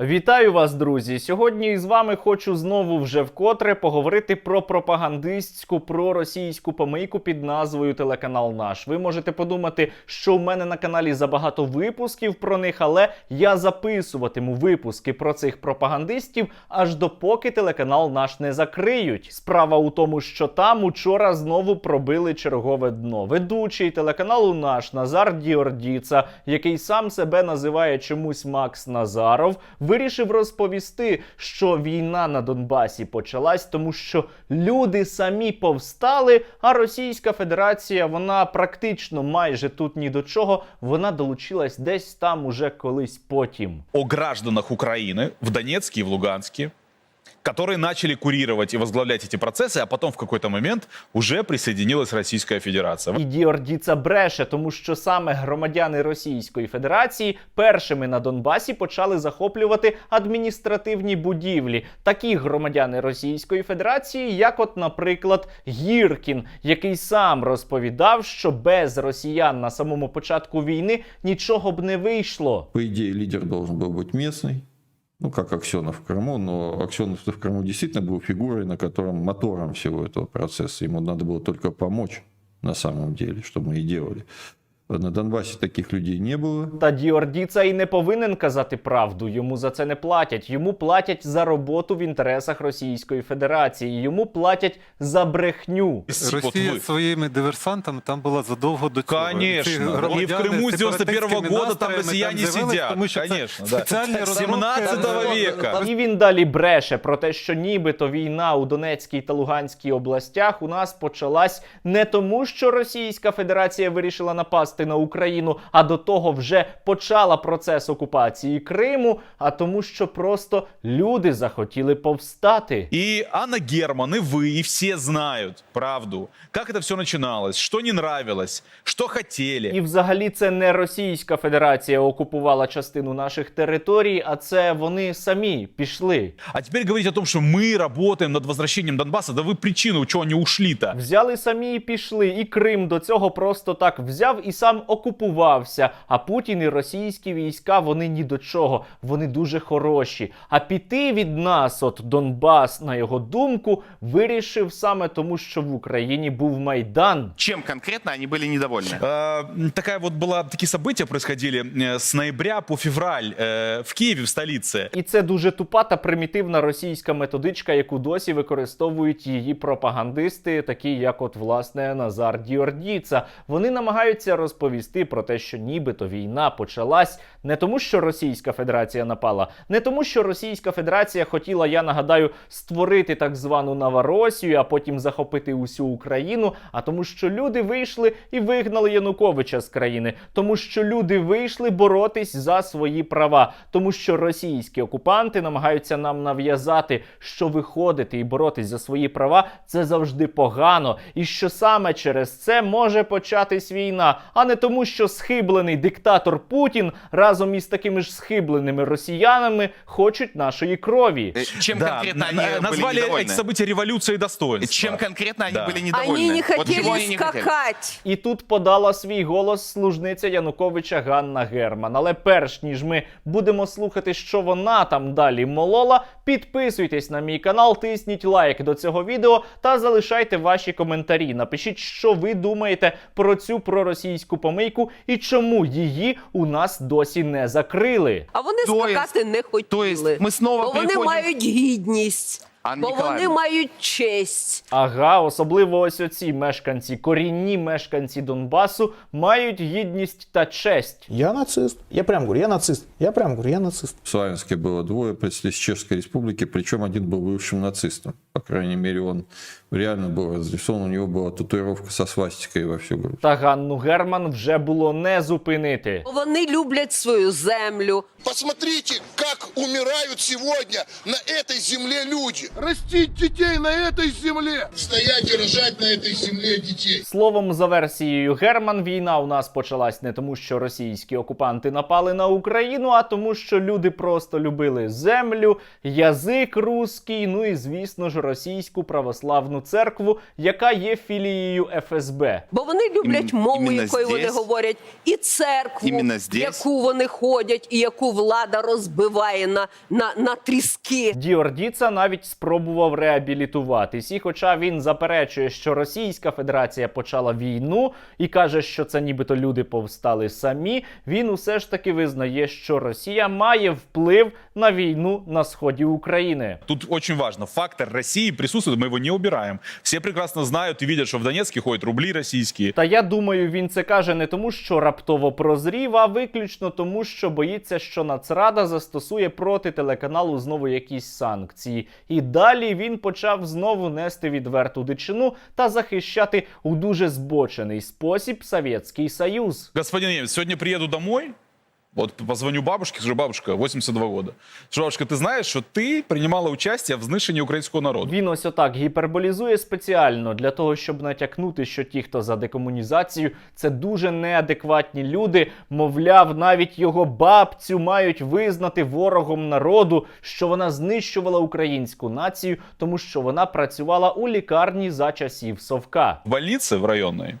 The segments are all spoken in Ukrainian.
Вітаю вас, друзі! Сьогодні з вами хочу знову вже вкотре поговорити про пропагандистську проросійську помийку під назвою Телеканал Наш. Ви можете подумати, що в мене на каналі забагато випусків про них, але я записуватиму випуски про цих пропагандистів аж допоки телеканал наш не закриють. Справа у тому, що там учора знову пробили чергове дно. Ведучий телеканалу наш Назар Діордіца, який сам себе називає чомусь Макс Назаров, вирішив розповісти, що війна на Донбасі почалась, тому що люди самі повстали, а Російська Федерація вона практично майже тут ні до чого. Вона долучилась десь там уже колись потім. о гражданах України в Донецькій в Луганске, которые начали курировать и возглавлять эти процессы, а потом в какой-то момент уже присоединилась Российская Федерация. І Діордіца бреше, тому що саме громадяни Російської Федерації першими на Донбасі почали захоплювати адміністративні будівлі. Такі громадяни Російської Федерації, як, от, наприклад, Гіркін, який сам розповідав, що без росіян на самому початку війни нічого б не вийшло. По идее, лидер должен был быть местный, ну, как Аксенов в Крыму, но Аксенов в Крыму действительно был фигурой, на котором мотором всего этого процесса. Ему надо было только помочь на самом деле, что мы и делали. На Донбассе таких людей не было. Та Діордіца і не повинен казати правду. Йому за це не платять. Йому платять за роботу в інтересах Російської Федерації. Йому платять за брехню. Вот Росія вы. своїми диверсантами там була задовго до цього. Конечно. Ці И в громадяни Крыму с 91 сепаратистськими года там настроями россияне з'явились, сидят. Тому що це Конечно, да. спеціальні розробки 17 века. І він далі бреше про те, що нібито війна у Донецькій та Луганській областях у нас почалась не тому, що Російська Федерація вирішила напасти на Україну, а до того вже почала процес окупації Криму, а тому, що просто люди захотіли повстати. И Анна Герман, и вы, и все знают правду. Как это все начиналось, что не нравилось, что хотели. І взагалі це не Російська Федерація окупувала частину наших територій, а це вони самі пішли. А теперь говорить о том, что мы работаем над возвращением Донбасса, да вы причину, чего они ушли-то. Взяли самі і пішли, і Крим до цього просто так взяв і сам окупувався. А Путін і російські війська вони ні до чого, вони дуже хороші. А піти від нас, от Донбас, на його думку, вирішив саме тому, що в Україні був майдан. Чем конкретно они были недовольны? Э, такая вот была, такие события происходили э, с ноября по февраль э, в Киеве, в столице. І це дуже тупа та примітивна російська методичка, яку досі використовують її пропагандисти, такі як, от власне Назар Діордіца. Вони намагаються розповісти про те, що нібито війна почалась не тому, що Російська Федерація напала, не тому, що Російська Федерація хотіла, я нагадаю, створити так звану Новоросію, а потім захопити усю Україну, а тому, що люди вийшли і вигнали Януковича з країни, тому що люди вийшли боротись за свої права, тому що російські окупанти намагаються нам нав'язати, що виходити і боротись за свої права це завжди погано, і що саме через це може початись війна, а не тому, що схиблений диктатор Путін разом із такими ж схибленими росіянами хочуть нашої крові. Э, Чем Да, конкретно на- они были назвали недовольны? эти события революцией достоинства. Чем конкретно они Да. были недовольны? Они не Вот хотели чего они не хотели? скакать. І тут подала свій голос служниця Януковича Ганна Герман. Але перш ніж ми будемо слухати, що вона там далі молола, підписуйтесь на мій канал, тисніть лайк до цього відео та залишайте ваші коментарі. Напишіть, що ви думаєте про цю проросійську помийку і чому її у нас досі не закрили. А вони То скакати не хотіли. то есть ми знову бо вони приходимо- мають гідність, Анна бо вони Ніколаївна. мають честь. Ага, особливо ось оці мешканці, корінні мешканці Донбасу мають гідність та честь. Я нацист. Я прям говорю, я нацист. Я прям говорю, я нацист. В Славянске было двое представителей Чешской Республики, причем один был бывшим нацистом. По крайней мере, он реально был разрисован, у него была татуировка со свастикой во всю грудь. Та Ганну Герман вже було не зупинити. Бо вони люблять свою землю. Посмотрите, как умирают сегодня на этой земле люди. растить детей на этой земле. Стоять и рожать на этой земле детей. Словом, за версією Герман, війна у нас почалась не тому, що російські окупанти напали на Україну, а тому, що люди просто любили землю, язик руський, ну і звісно ж російську православну церкву, яка є філією ФСБ. Бо вони люблять Ім- мову, іменно якою вони здесь? говорять, і церкву, Іменно в здесь? яку вони ходять, і яку влада розбиває на, на, на тріски. Діордіца навіть спробував реабілітуватись, і хоча він заперечує, що Російська Федерація почала війну і каже, що це нібито люди повстали самі, він усе ж таки визнає, що Росія має вплив на війну на сході України. Тут очень важно, фактор России присутствует, мы его не убираем. Все прекрасно знают и видят, что в Донецке ходят рубли российские. Та я думаю, він це каже не тому, що раптово прозрів, а виключно тому, що боїться, що Нацрада застосує проти телеканалу знову якісь санкції. І далі він почав знову нести відверту дичину та захищати у дуже збочений спосіб Совєтський Союз. Господин сьогодні приїду домой, вот позвоню бабушке, скажу, бабушка, 82 года. Скажу, бабушка, ты знаешь, что ты принимала участие в знищенні українського народу? Він ось отак гіперболізує спеціально для того, щоб натякнути, що ті, хто за декомунізацію, це дуже неадекватні люди. Мовляв, навіть його бабцю мають визнати ворогом народу, що вона знищувала українську націю, тому що вона працювала у лікарні за часів совка. В больнице в районной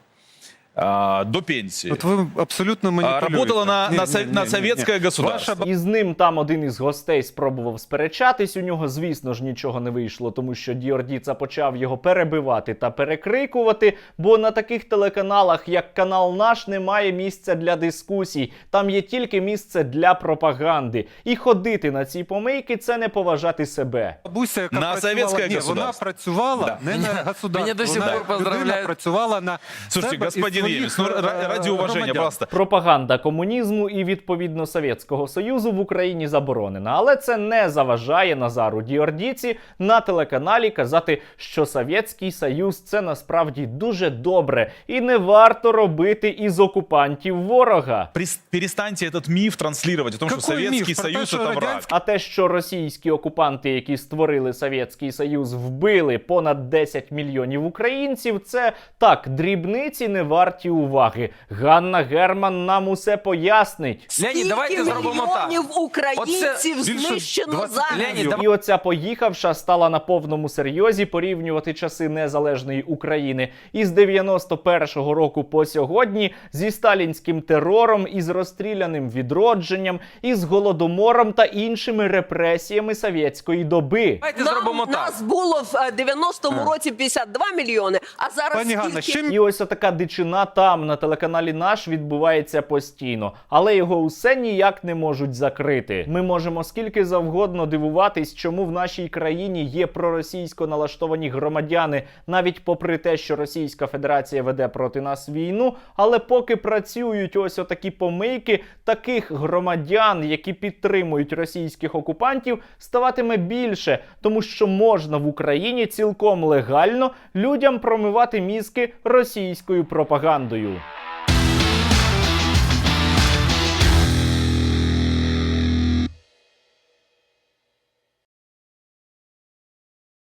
а, до пенсии. От ви абсолютно маніпулюєте. работала на, Ні, на, ні, на ні, советское ні. государство. Ваша І з ним там один із гостей спробував сперечатись. У нього, звісно ж, нічого не вийшло, тому що Діордіца почав його перебивати та перекрикувати. Бо на таких телеканалах, як канал наш, немає місця для дискусій. Там є тільки місце для пропаганди. І ходити на ці помийки це не поважати себе. бабуся, яка На працювала, совєтське ні, вона працювала Да. не на государство. Меня до сих вона пор людина поздравляют. працювала на Слушайте, господин своїх, Немец, ну, ра- ради уважения, пожалуйста. Пропаганда комунізму і відповідно Совєтського Союзу в Україні заборонена, але це не заважає Назару Діордіці на телеканалі казати, що Совєтський Союз це насправді дуже добре і не варто робити із окупантів ворога. Прис- Перестаньте этот миф транслировать о том, что Какой Советский миф? Про Союз что враг. радянський- А те, що російські окупанти, які створили Совєтський Союз, вбили понад 10 мільйонів українців, це так, дрібниці не варті уваги. Ганна Герман нам усе пояснить. Леонід, давайте зробимо так. мільйонів українців Оце більше знищено 20 зараз? Леонід, І оця поїхавша стала на повному серйозі порівнювати часи незалежної України із 91-го року по сьогодні зі сталінським терором, із розстріляним відродженням, із голодомором та іншими репресіями совєтської доби. Давайте зробимо Нам, так. нас було в е, 90-му році 52 мільйони, а зараз Пані Ганна, скільки? ще І ось така дичина там на телеканалі наш відбувається постійно, але його усе ніяк не можуть закрити. Ми можемо скільки завгодно дивуватись, чому в нашій країні є проросійсько налаштовані громадяни, навіть попри те, що Російська Федерація веде проти нас війну. Але поки працюють ось отакі помийки, таких громадян, які підтримують російських окупантів, ставатиме більше, тому що можна в Україні цілком легально людям промивати мізки російською пропагандою командою.